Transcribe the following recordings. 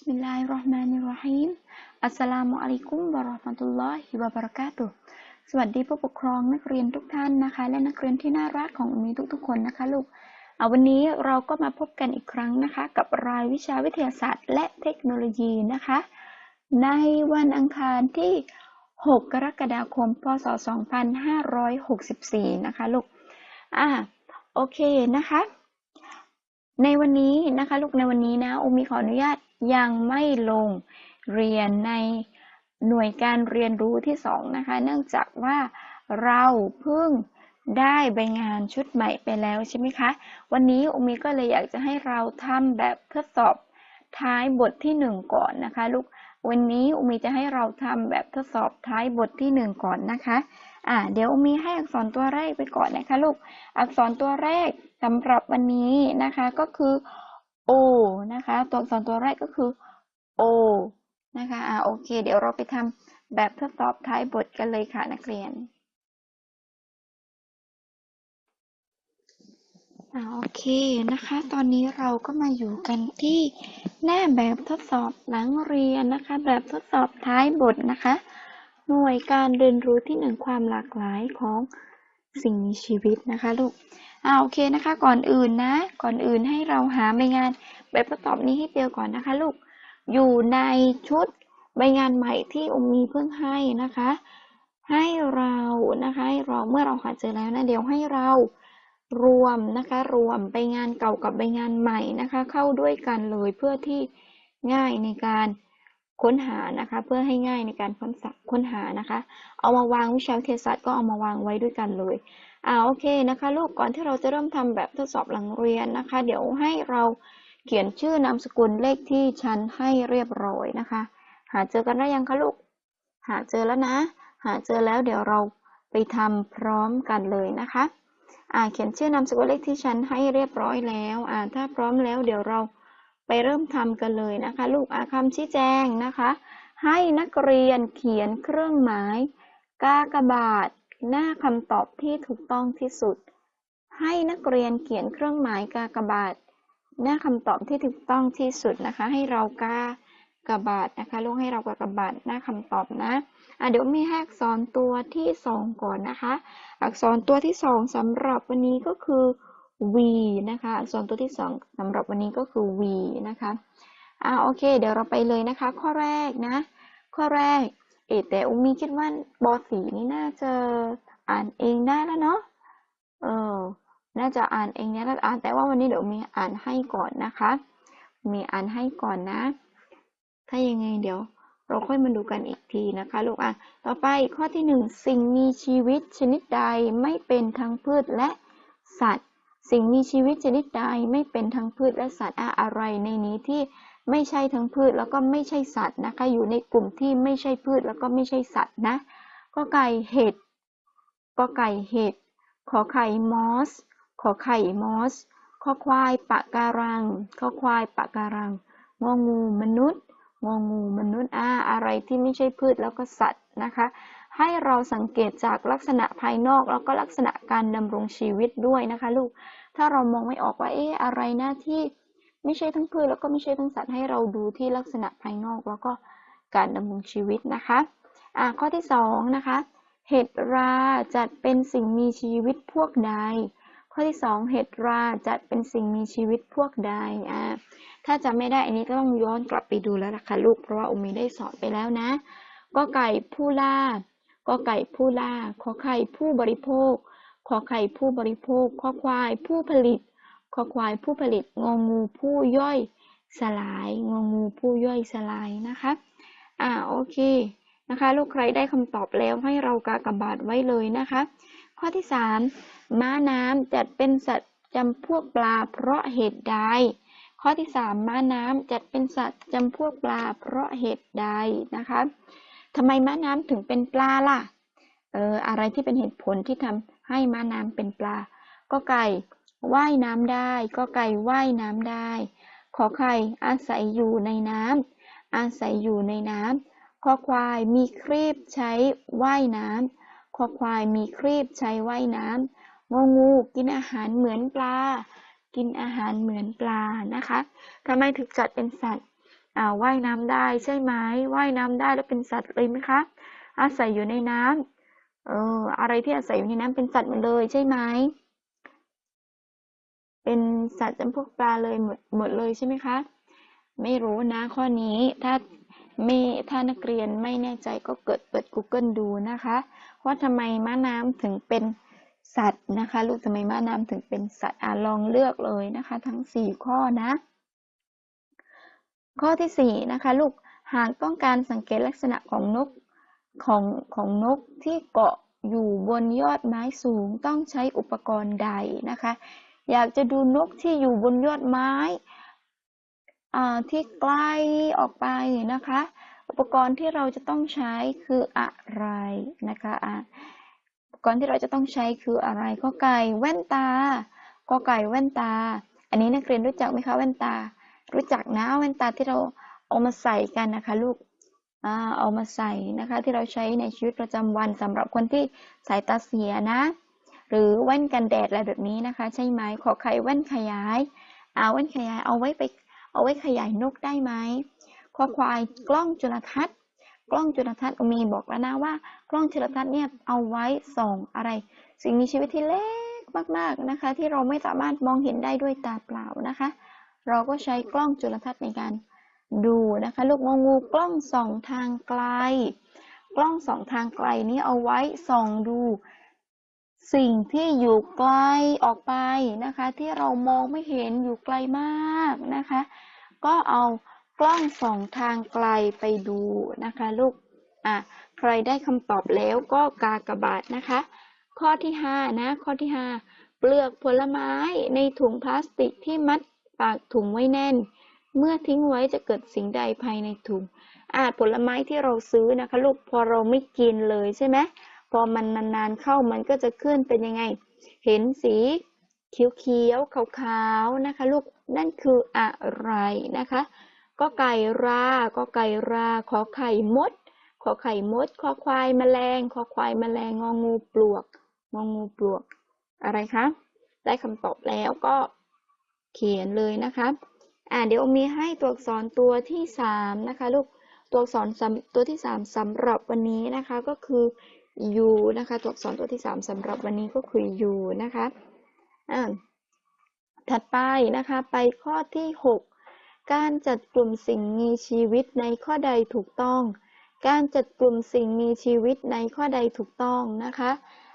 บิสมิลลาฮิรเราะห์มานิรเราะฮีมอัสสลามุอะลัยกุมวะเราะห์มะตุลลอฮิวะบะเราะกาตุสวัสดีผู้ปกครองนักเรียนทุกท่านนะคะ และนักเรียนที่น่ารักของมีทุกๆคนนะคะลูกเอาวันนี้เราก็มาพบกันอีกครั้งนะคะ กับรายวิชาวิทยาศาสตร์ และเทคโนโลยีนะคะ ในวันอังคารที่ 6 กรกฎาคม พศ 2564 นะคะลูกอ่าโอเคนะคะในวันนี้นะคะ ลูกในวันนี้นะโอมีขออนุญาต ยังไม่ลงเรียนในหน่วยการเรียนรู้ที่สองนะคะ เนื่องจากว่าเราเพิ่งได้ใบงานชุดใหม่ไปแล้วใช่ไหมคะ วันนี้โอมีก็เลยอยากจะให้เราทำแบบทดสอบท้ายบทที่หนึ่งก่อนนะคะลูก วันนี้อุมีจะให้เราทำแบบทดสอบท้ายบทที่หนึ่งก่อนนะคะ อ่า เดี๋ยวอุมีให้อักษรตัวแรกไปก่อนนะคะลูก อักษรตัวแรกสำหรับวันนี้นะคะก็คือ O นะคะ ตัวอักษรตัวแรกก็คือ O นะคะอ่าโอเค เดี๋ยวเราไปทำแบบทดสอบท้ายบทกันเลยค่ะนักเรียนอ่าโอเคนะคะ ตอนนี้เราก็มาอยู่กันที่หน้าแบบทดสอบหลังเรียนนะคะ แบบทดสอบท้ายบทนะคะ หน่วยการเรียนรู้ที่หนึ่งความหลากหลายของสิ่งมีชีวิตนะคะลูก อ่าโอเคนะคะ ก่อนอื่นนะ ก่อนอื่นให้เราหาใบงานแบบทดสอบนี้ให้เจอก่อนนะคะลูก อยู่ในชุดใบงานใหม่ที่อมมีเพิ่งให้นะคะ ให้เรานะคะให้เราเมื่อเราหาเจอแล้วนะเดี๋ยวให้เรารวมนะคะ รวมใบงานเก่ากับใบงานใหม่นะคะ เข้าด้วยกันเลยเพื่อที่ง่ายในการค้นหานะคะ เพื่อให้ง่ายในการค้นค้นหานะคะ เอามาวางวิชาวิทยาศาสตร์ก็เอามาวางไว้ด้วยกันเลย อ่าโอเคนะคะ ลูกก่อนที่เราจะเริ่มทำแบบทดสอบหลังเรียนนะคะ เดี๋ยวให้เราเขียนชื่อนามสกุลเลขที่ชั้นให้เรียบร้อยนะคะ หาเจอกันได้ยังคะลูก หาเจอแล้วนะ หาเจอแล้วเดี๋ยวเราไปทำพร้อมกันเลยนะคะอ่าเขียนชื่อนามสกุลเลขที่ชั้นให้เรียบร้อยแล้วอ่าถ้าพร้อมแล้วเดี๋ยวเราไปเริ่มทำกันเลยนะคะ ลูกอาคำชี้แจงนะคะ ให้นักเรียนเขียนเครื่องหมายกากบาท หน้าคำตอบที่ถูกต้องที่สุด ให้นักเรียนเขียนเครื่องหมายกากบาท หน้าคำตอบที่ถูกต้องที่สุดนะคะ ให้เรากากบาทนะคะลูกให้เรากากบาทหน้าคำตอบนะอะเดี๋ยวมีให้อักษรตัวที่สองก่อนนะคะ อักษรตัวที่สองสำหรับวันนี้ก็คือ V นะคะ อักษรตัวที่สองสำหรับวันนี้ก็คือ V นะคะอ่าโอเค เดี๋ยวเราไปเลยนะคะ ข้อแรกนะ ข้อแรก เอแต่อุมีคิดว่าบอสีนี่น่าจะอ่านเองได้แล้วเนาะเออ น่าจะอ่านเองเนี่ยแล้วอ่านแต่ว่าวันนี้เดี๋ยวมีอ่านให้ก่อนนะคะ มีอ่านให้ก่อนนะ ถ้ายังไงเดี๋ยว เราค่อยมาดูกันอีกทีนะคะ ลูกอะ ต่อไปข้อที่หนึ่งสิ่งมีชีวิตชนิดใดไม่เป็นทั้งพืชและสัตว์ สิ่งมีชีวิตชนิดใดไม่เป็นทั้งพืชและสัตว์อะไรในนี้ที่ ไม่ใช่ทั้งพืชแล้วก็ไม่ใช่สัตว์นะคะ อยู่ในกลุ่มที่ไม่ใช่พืชแล้วก็ไม่ใช่สัตว์นะก็ไก่เห็ดก็ไก่เห็ด ขอไข่มอส ขอไข่มอส ข้อควายปะการัง ข้อควายปะการัง งองูมนุษย์ งองูมนุษย์อ่าอะไรที่ไม่ใช่พืชแล้วก็สัตว์นะคะ ให้เราสังเกตจากลักษณะภายนอกแล้วก็ลักษณะการดำรงชีวิตด้วยนะคะ ลูก ถ้าเรามองไม่ออกว่าเอ๊ะอะไรนะที่ ไม่ใช่ทั้งพืชแล้วก็ไม่ใช่ทั้งสัตว์ให้เราดูที่ลักษณะภายนอกแล้วก็การดำรงชีวิตนะคะอ่าข้อที่สองนะคะเห็ดราจัดเป็นสิ่งมีชีวิตพวกใด ข้อที่สองเห็ดราจัดเป็นสิ่งมีชีวิตพวกใดอ่าถ้าจำไม่ได้อันนี้ก็ต้องย้อนกลับไปดูแล้วล่ะค่ะลูกเพราะว่าอุมีได้สอนไปแล้วนะก็ไก่ผู้ล่าก็ไก่ผู้ล่าขอไข่ผู้บริโภค ขอไข่ผู้บริโภคขอควายผู้ผลิต ขอควายผู้ผลิตงองูผู้ย่อยสลายงองูผู้ย่อยสลายนะคะ อ่าโอเคนะคะ ลูกใครได้คำตอบแล้วให้เรากากบาทไว้เลยนะคะ ข้อที่สามม้าน้ำจัดเป็นสัตว์จำพวกปลาเพราะเหตุใด ข้อที่สามม้าน้ำจัดเป็นสัตว์จำพวกปลาเพราะเหตุใดนะคะทำไมม้าน้ำถึงเป็นปลาล่ะ เอออะไรที่เป็นเหตุผลที่ทำให้ม้าน้ำเป็นปลา ก็ไก่ ว่ายน้ำได้ก็ไก่ว่ายน้ำได้ ขอไข่อาศัยอยู่ในน้ำอาศัยอยู่ในน้ำขอควายมีครีบใช้ว่ายน้ำขอควายมีครีบใช้ว่ายน้ำงองูกินอาหารเหมือนปลา กินอาหารเหมือนปลานะคะทำไมถึงจัดเป็นสัตว์อ่าว่ายน้ำได้ใช่ไหมว่ายน้ำได้แล้วเป็นสัตว์เลยไหมคะ อาศัยอยู่ในน้ำเอออะไรที่อาศัยอยู่ในน้ำเป็นสัตว์หมดเลยใช่ไหม เป็นสัตว์จำพวกปลาเลยหมดหมดเลยใช่ไหมคะ ไม่รู้นะข้อนี้ถ้าไม่ถ้านักเรียนไม่แน่ใจก็เกิดเปิด Google ดูนะคะ ว่าทำไมม้าน้ำถึงเป็นสัตว์นะคะ ลูกทำไมม้าน้ำถึงเป็นสัตว์อ่าลองเลือกเลยนะคะ ทั้งสี่ข้อนะ ข้อที่สี่นะคะ ลูกหากต้องการสังเกตลักษณะของนกของของนกที่เกาะอยู่บนยอดไม้สูงต้องใช้อุปกรณ์ใดนะคะ อยากจะดูนกที่อยู่บนยอดไม้ที่ใกล้ออกไปนะคะ อุปกรณ์ที่เราจะต้องใช้คืออะไรนะคะอุปกรณ์ที่เราจะต้องใช้คืออะไรข้อไก่แว่นตาข้อไก่แว่นตา อันนี้นักเรียนรู้จักไหมคะแว่นตา รู้จักนะแว่นตาที่เราเอามาใส่กันนะคะลูกเอามาใส่นะคะที่เราใช้ในชีวิตประจำวันสำหรับคนที่สายตาเสียนะ หรือแว่นกันแดดอะไรแบบนี้นะคะ ใช่ไหมขอไข่แว่นขยายเอาแว่นขยายเอาไว้ไปเอาไว้ขยายนกได้ไหมขอควายกล้องจุลทรรศน์ กล้องจุลทรรศน์มีบอกแล้วนะว่า กล้องจุลทรรศน์เนี่ยเอาไว้ส่องอะไร สิ่งมีชีวิตที่เล็กมากๆนะคะ ที่เราไม่สามารถมองเห็นได้ด้วยตาเปล่านะคะ เราก็ใช้กล้องจุลทรรศน์ในการดูนะคะ ลูกงงูกล้องส่องทางไกล กล้องส่องทางไกลนี้เอาไว้ส่องดู สิ่งที่อยู่ไกลออกไปนะคะ ที่เรามองไม่เห็นอยู่ไกลมากนะคะ ก็เอากล้องส่องทางไกลไปดูนะคะ ลูกอะใครได้คำตอบแล้วก็กากบาทนะคะ ข้อที่5นะข้อที่ 5 เปลือกผลไม้ในถุงพลาสติกที่มัดปากถุงไว้แน่น เมื่อทิ้งไว้จะเกิดสิ่งใดภายในถุงอาจผลไม้ที่เราซื้อนะคะ ลูกพอเราไม่กินเลยใช่ไหม พอมันนานๆเข้ามันก็จะขึ้นเป็นยังไง เห็นสีเขียวๆขาวๆนะคะ ลูกนั่นคืออะไรนะคะก็ไก่ราก็ไก่ราขอไข่มด ขอไข่มด ขอควายแมลง ขอควายแมลงงองูปลวกงองูปลวก อะไรคะได้คำตอบแล้วก็เขียนเลยนะคะอ่าเดี๋ยวมีให้ตัวอักษรตัวที่สามนะคะลูกตัวอักษรตัวที่สามสำหรับวันนี้นะคะก็คือ u นะคะ ตัวอักษรตัวที่สามสำหรับวันนี้ก็คือ u นะคะอ่าถัดไปนะคะ ไปข้อที่หกการจัดกลุ่มสิ่งมีชีวิตในข้อใดถูกต้อง การจัดกลุ่มสิ่งมีชีวิตในข้อใดถูกต้องนะคะ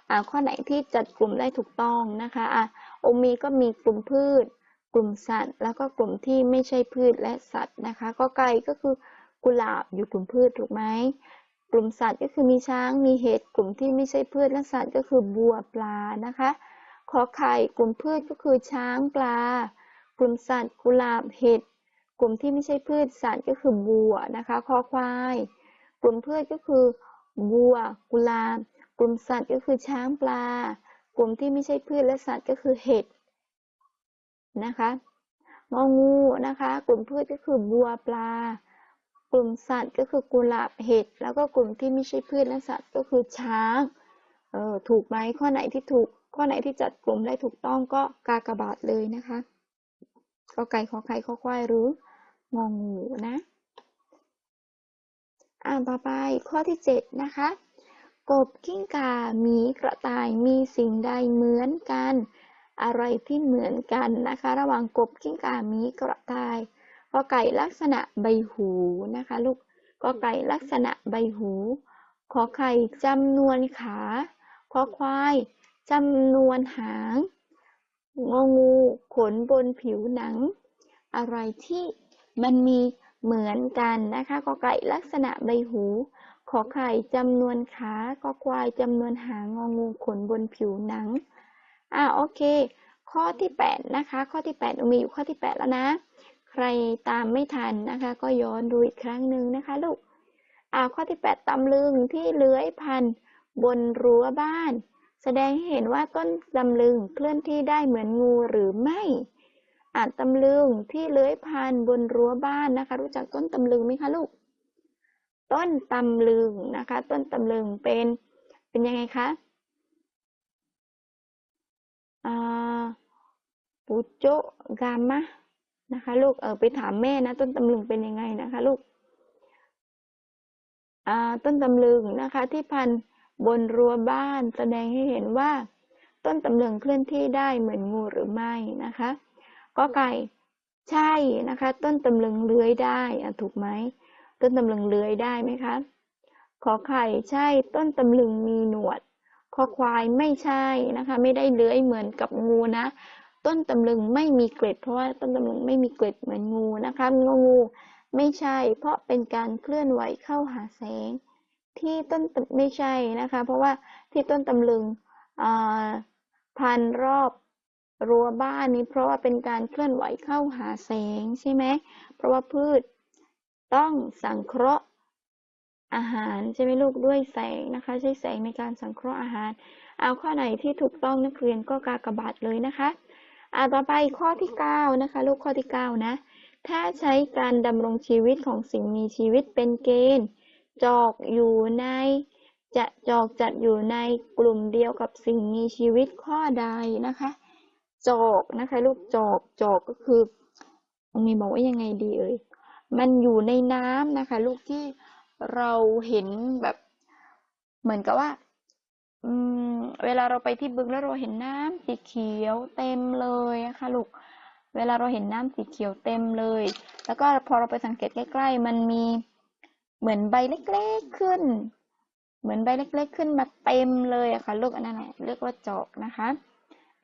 อ่าข้อไหนที่จัดกลุ่มได้ถูกต้องนะคะอ่าโอมีก็มีกลุ่มพืช กลุ่มสัตว์ แล้วก็กลุ่มที่ไม่ใช่พืชและสัตว์นะคะ ก็ไก่ก็คือกุหลาบอยู่กลุ่มพืชถูกไหม กลุ่มสัตว์ก็คือมีช้างมีเห็ดกลุ่มที่ไม่ใช่พืชและสัตว์ก็คือบัวปลานะคะขอไข่กลุ่มพืชก็คือช้างปลา กลุ่มสัตว์กุหลาบเห็ดกลุ่มที่ไม่ใช่พืชสัตว์ก็คือบัวนะคะคอควาย กลุ่มพืชก็คือบัวกุลาบ กลุ่มสัตว์ก็คือช้างปลา กลุ่มที่ไม่ใช่พืชและสัตว์ก็คือเห็ดนะคะงองูนะคะ กลุ่มพืชก็คือบัวปลา กลุ่มสัตว์ก็คือกุหลาบเห็ดแล้วก็กลุ่มที่ไม่ใช่พืชและสัตว์ก็คือช้างเออถูกไหมข้อไหนที่ถูก ข้อไหนที่จัดกลุ่มได้ถูกต้องก็กากบาทเลยนะคะก็ไก่ขอไข่ขอควายหรืององูนะอ่านต่อไปข้อที่ 7 นะคะ กบกิ้งก่าหมีกระต่ายมีสิ่งใดเหมือนกัน อะไรที่เหมือนกันนะคะ ระหว่างกบกิ้งก่าหมีกระต่าย ก็ไก่ลักษณะใบหูนะคะลูกก็ไก่ลักษณะใบหู ขอไข่จำนวนขาขอควายจำนวนหาง งองูขนบนผิวหนัง อะไรที่มันมีเหมือนกันนะคะกอไก่ลักษณะใบหู ขอไข่จำนวนขากอควายจำนวนหางงองูขนบนผิวหนังอ่าโอเค ข้อที่ 8 นะคะ ข้อที่8มีอยู่ข้อที่ 8 แล้วนะ ใครตามไม่ทันนะคะ ก็ย้อนดูอีกครั้งหนึ่งนะคะลูกอ่าข้อที่ 8 ตำลึงที่เลื้อยพันบนรั้วบ้าน แสดงให้เห็นว่าต้นตำลึงเคลื่อนที่ได้เหมือนงูหรือไม่อาจตำลึงที่เลื้อยผ่านบนรั้วบ้านนะคะ รู้จักต้นตำลึงไหมคะลูก ต้นตำลึงนะคะ ต้นตำลึงเป็นเป็นยังไงคะอ่าปูโจกามะ นะคะ ลูกเออไปถามแม่นะ ต้นตำลึงเป็นยังไงนะคะลูกอ่าต้นตำลึงนะคะ ที่พันบนรั้วบ้านแสดงให้เห็นว่า ต้นตำลึงเคลื่อนที่ได้เหมือนงูหรือไม่นะคะก็ไก่ใช่นะคะ ต้นตำลึงเลื้อยได้อะถูกไหมต้นตำลึงเลื้อยได้ไหมคะขอไข่ใช่ต้นตำลึงมีหนวดคอควายไม่ใช่นะคะ ไม่ได้เลื้อยเหมือนกับงูนะ ต้นตำลึงไม่มีเกล็ด เพราะว่าต้นตำลึงไม่มีเกล็ดเหมือนงูนะคะงูไม่ใช่ เพราะเป็นการเคลื่อนไหวเข้าหาแสง ที่ต้นไม่ใช่นะคะ เพราะว่าที่ต้นตำลึงพันรอบรั้วบ้านนี้ เพราะว่าเป็นการเคลื่อนไหวเข้าหาแสงใช่ไหมเพราะว่าพืชต้องสังเคราะห์อาหารใช่ไหมลูกด้วยแสงนะคะ ใช้แสงในการสังเคราะห์อาหาร เอาข้อไหนที่ถูกต้องนักเรียนก็กากบาทเลยนะคะ อ่าต่อไปข้อที่เก้านะคะลูกข้อที่เก้านะ ถ้าใช้การดำรงชีวิตของสิ่งมีชีวิตเป็นเกณฑ์ จอกอยู่ในจะจอกจัดอยู่ในกลุ่มเดียวกับสิ่งมีชีวิตข้อใดนะคะ จอกนะคะลูกจอกจอกก็คือมีบอกว่ายังไงดีเอ่ยมันอยู่ในน้ำนะคะ ลูกที่เราเห็นแบบ เหมือนกับว่า เวลาเราไปที่บึงแล้วเราเห็นน้ำสีเขียวเต็มเลยนะคะลูก เวลาเราเห็นน้ำสีเขียวเต็มเลย แล้วก็พอเราไปสังเกตใกล้ๆ มันมีเหมือนใบเล็กๆขึ้น เหมือนใบเล็กๆขึ้นมาเต็มเลยอะค่ะลูกอันนั้นเรียกว่าจอกนะคะ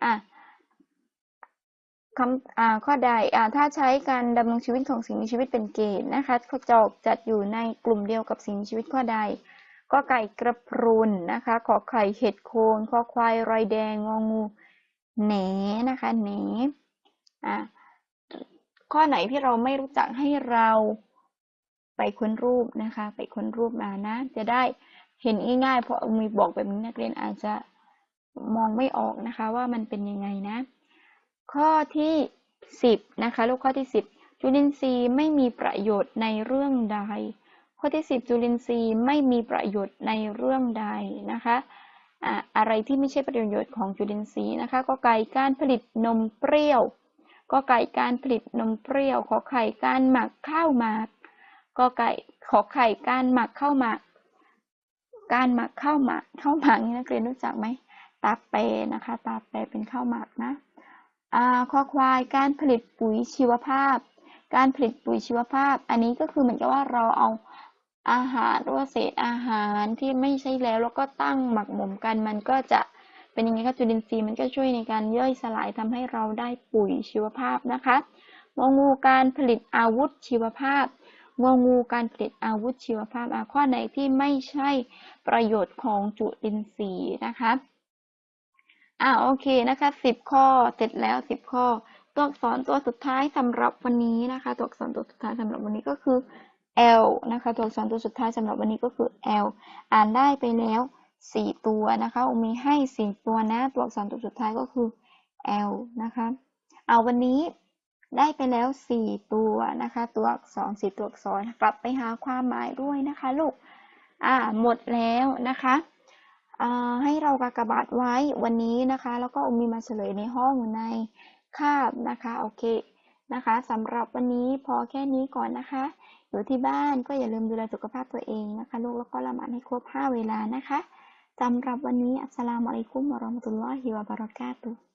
อะคำอ่าข้อใดอ่าถ้าใช้การดำรงชีวิตของสิ่งมีชีวิตเป็นเกณฑ์นะคะข้อจอกจัดอยู่ในกลุ่มเดียวกับสิ่งมีชีวิตข้อใด ก็ไก่กระพรุนนะคะ ขอไข่เห็ดโคนขอควายรอยแดงงองูแหนนะคะแหนอะข้อไหนที่เราไม่รู้จักให้เราไปค้นรูปนะคะ ไปค้นรูปมานะ จะได้เห็นง่ายๆเพราะมีบอกแบบนี้นักเรียนอาจจะมองไม่ออกนะคะ ว่ามันเป็นยังไงนะ ข้อที่สิบนะคะลูกข้อที่สิบจุลินทรีย์ไม่มีประโยชน์ในเรื่องใด ข้อที่สิบจุลินทรีย์ไม่มีประโยชน์ในเรื่องใดนะคะอะอะไรที่ไม่ใช่ประโยชน์ของจุลินทรีย์นะคะก็ไก่การผลิตนมเปรี้ยวก็ไก่การผลิตนมเปรี้ยว ขอไข่การหมักข้าวหมากก็ไก่ขอไข่การหมักข้าวหมาก การหมักข้าวหมากข้าวหมากนี่นักเรียนรู้จักไหมตาเปนะคะตาเปเป็นข้าวหมากนะอ่าข้อควายการผลิตปุ๋ยชีวภาพ การผลิตปุ๋ยชีวภาพ อันนี้ก็คือเหมือนกับว่าเราเอา อาหารหรือว่าเศษอาหารที่ไม่ใช่แล้วแล้วก็ตั้งหมักหมมกัน มันก็จะเป็นยังไงครับจุลินทรีย์มันก็ช่วยในการย่อยสลายทำให้เราได้ปุ๋ยชีวภาพนะคะงองูการผลิตอาวุธชีวภาพงองูการผลิตอาวุธชีวภาพอาข้อไหนที่ไม่ใช่ประโยชน์ของจุลินทรีย์นะคะอ่าโอเคนะคะสิบข้อเสร็จแล้วสิบข้อ ตัวอักษรตัวสุดท้ายสำหรับวันนี้นะคะ ตัวอักษรตัวสุดท้ายสำหรับวันนี้ก็คือ L นะคะตัวอักษรตัวสุดท้ายสำหรับวันนี้ก็คือ L อ่านได้ไปแล้วสี่ตัวนะคะมีให้สี่ตัวนะ ตัวอักษรตัวสุดท้ายก็คือ L นะคะเอาวันนี้ได้ไปแล้วสี่ตัวนะคะ ตัวอักษรสี่ตัวอักษรกลับไปหาความหมายด้วยนะคะลูกอ่าหมดแล้วนะคะให้เรากากบาทไว้วันนี้นะคะ แล้วก็มีมาเฉลยในห้องในคาบนะคะโอเคนะคะสำหรับวันนี้พอแค่นี้ก่อนนะคะ อยู่ที่บ้านก็อย่าลืมดูแลสุขภาพตัวเองนะคะลูกแล้วก็ละหมาดให้ครบ 5 เวลานะคะสำหรับวันนี้อัสสลามุอะลัยกุมวะเราะมะตุลลอฮิวะบะเราะกาตุฮ์